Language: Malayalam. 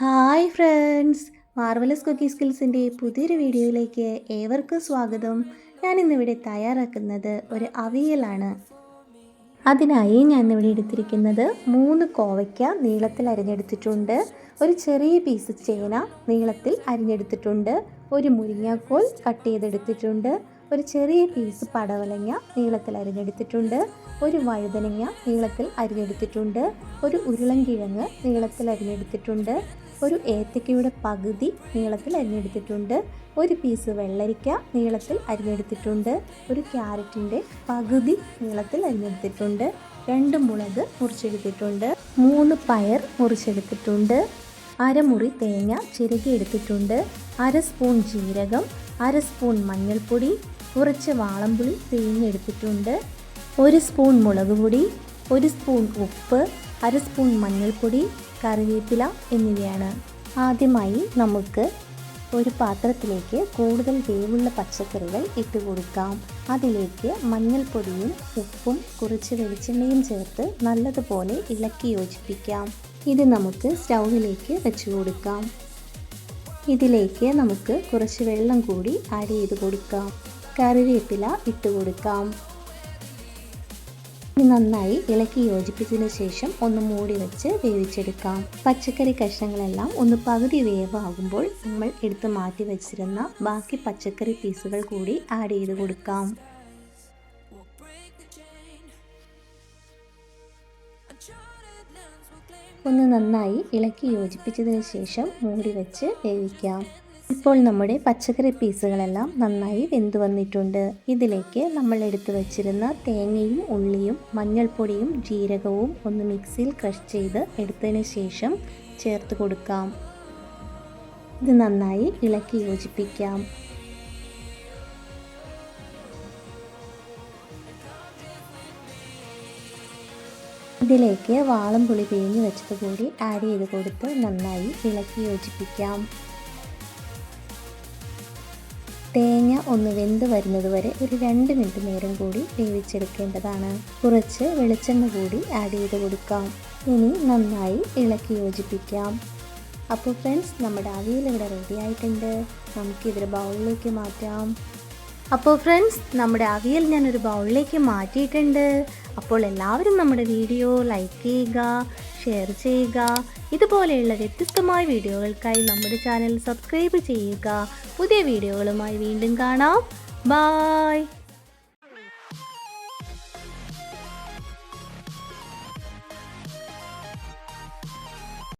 ഹായ് ഫ്രണ്ട്സ് മാർവലസ് കുക്കി സ്കിൽസിന്റെ പുതിയൊരു വീഡിയോയിലേക്ക് ഏവർക്കും സ്വാഗതം. ഞാൻ ഇന്നിവിടെ തയ്യാറാക്കുന്നത് ഒരു അവിയലാണ്. അതിനായി ഞാൻ ഇവിടെ എടുത്തിരിക്കുന്നത് മൂന്ന് കോവയ്ക്ക നീളത്തിൽ അരിഞ്ഞെടുത്തിട്ടുണ്ട്. ഒരു ചെറിയ പീസ് ചേന നീളത്തിൽ അരിഞ്ഞെടുത്തിട്ടുണ്ട്. ഒരു മുരിങ്ങാക്കോൽ കട്ട് ചെയ്തെടുത്തിട്ടുണ്ട്. ഒരു ചെറിയ പീസ് പടവലങ്ങ നീളത്തിൽ അരിഞ്ഞെടുത്തിട്ടുണ്ട്. ഒരു വഴുതനങ്ങ നീളത്തിൽ അരിഞ്ഞെടുത്തിട്ടുണ്ട്. ഒരു ഉരുളൻകിഴങ്ങ് നീളത്തിൽ അരിഞ്ഞെടുത്തിട്ടുണ്ട്. ഒരു ഏത്തക്കയുടെ പകുതി നീളത്തിൽ അരിഞ്ഞെടുത്തിട്ടുണ്ട്. ഒരു പീസ് വെള്ളരിക്ക നീളത്തിൽ അരിഞ്ഞെടുത്തിട്ടുണ്ട്. ഒരു ക്യാരറ്റിന്റെ പകുതി നീളത്തിൽ അരിഞ്ഞെടുത്തിട്ടുണ്ട്. രണ്ട് മുളക് മുറിച്ചെടുത്തിട്ടുണ്ട്. മൂന്ന് പയർ മുറിച്ചെടുത്തിട്ടുണ്ട്. അരമുറി തേങ്ങ ചിരകിയെടുത്തിട്ടുണ്ട് അര സ്പൂൺ ജീരകം അര സ്പൂൺ മഞ്ഞൾപ്പൊടി കുറച്ച് വാളംപുളി പിഴിഞ്ഞെടുത്തിട്ടുണ്ട്. ഒരു സ്പൂൺ മുളക് പൊടി ഒരു സ്പൂൺ ഉപ്പ് അര സ്പൂൺ മഞ്ഞൾപ്പൊടി കറിവേപ്പില എന്നിവയാണ്. ആദ്യമായി നമുക്ക് ഒരു പാത്രത്തിലേക്ക് കൂടുതൽ വേവുള്ള പച്ചക്കറികൾ ഇട്ട് കൊടുക്കാം. അതിലേക്ക് മഞ്ഞൾപ്പൊടിയും ഉപ്പും കുറച്ച് വെളിച്ചെണ്ണയും ചേർത്ത് നല്ലതുപോലെ ഇളക്കി യോജിപ്പിക്കാം. ഇത് നമുക്ക് സ്റ്റൗവിലേക്ക് വെച്ച് കൊടുക്കാം. ഇതിലേക്ക് നമുക്ക് കുറച്ച് വെള്ളം കൂടി ആഡ് ചെയ്ത് കൊടുക്കാം. കറിവേപ്പില ഇട്ട് കൊടുക്കാം. നന്നായി ഇളക്കി യോജിപ്പിച്ചതിന് ശേഷം ഒന്ന് മൂടി വെച്ച് വേവിച്ചെടുക്കാം. പച്ചക്കറി കഷ്ണങ്ങളെല്ലാം ഒന്ന് പകുതി വേവാകുമ്പോൾ നമ്മൾ എടുത്ത് മാറ്റി വെച്ചിരുന്ന ബാക്കി പച്ചക്കറി പീസുകൾ കൂടി ആഡ് ചെയ്ത് കൊടുക്കാം. ഒന്ന് നന്നായി ഇളക്കി യോജിപ്പിച്ചതിന് ശേഷം മൂടി വെച്ച് വേവിക്കാം. ഇപ്പോൾ നമ്മുടെ പച്ചക്കറി പീസുകളെല്ലാം നന്നായി വെന്ത് വന്നിട്ടുണ്ട്. ഇതിലേക്ക് നമ്മൾ എടുത്തു വച്ചിരുന്ന തേങ്ങയും ഉള്ളിയും മഞ്ഞൾപ്പൊടിയും ജീരകവും ഒന്ന് മിക്സിയിൽ ക്രഷ് ചെയ്ത് എടുത്തതിന് ശേഷം ചേർത്ത് കൊടുക്കാം. ഇത് നന്നായി ഇളക്കി യോജിപ്പിക്കാം. ഇതിലേക്ക് വാളം പുളി പിഴിഞ്ഞ് വെച്ചത് കൂടി ആഡ് ചെയ്ത് കൊടുത്ത് നന്നായി ഇളക്കി യോജിപ്പിക്കാം. തേങ്ങ ഒന്ന് വെന്ത് വരുന്നത് വരെ ഒരു രണ്ട് മിനിറ്റ് നേരം കൂടി വേവിച്ചെടുക്കേണ്ടതാണ്. കുറച്ച് വെളിച്ചെണ്ണ കൂടി ആഡ് ചെയ്ത് കൊടുക്കാം. ഇനി നന്നായി ഇളക്കി യോജിപ്പിക്കാം. അപ്പോൾ ഫ്രണ്ട്സ് നമ്മുടെ അവിയൽ ഇവിടെ റെഡി ആയിട്ടുണ്ട്. നമുക്കിതൊരു ബൗളിലേക്ക് മാറ്റാം. അപ്പോൾ ഫ്രണ്ട്സ് നമ്മുടെ അവിയൽ ഞാനൊരു ബൗളിലേക്ക് മാറ്റിയിട്ടുണ്ട്. അപ്പോൾ എല്ലാവരും നമ്മുടെ വീഡിയോ ലൈക്ക് ചെയ്യുക ഷെയർ ചെയ്യുക. ഇതുപോലെയുള്ള വ്യത്യസ്തമായ വീഡിയോകൾക്കായി നമ്മുടെ ചാനൽ സബ്സ്ക്രൈബ് ചെയ്യുക. പുതിയ വീഡിയോകളുമായി വീണ്ടും കാണാം. ബായ്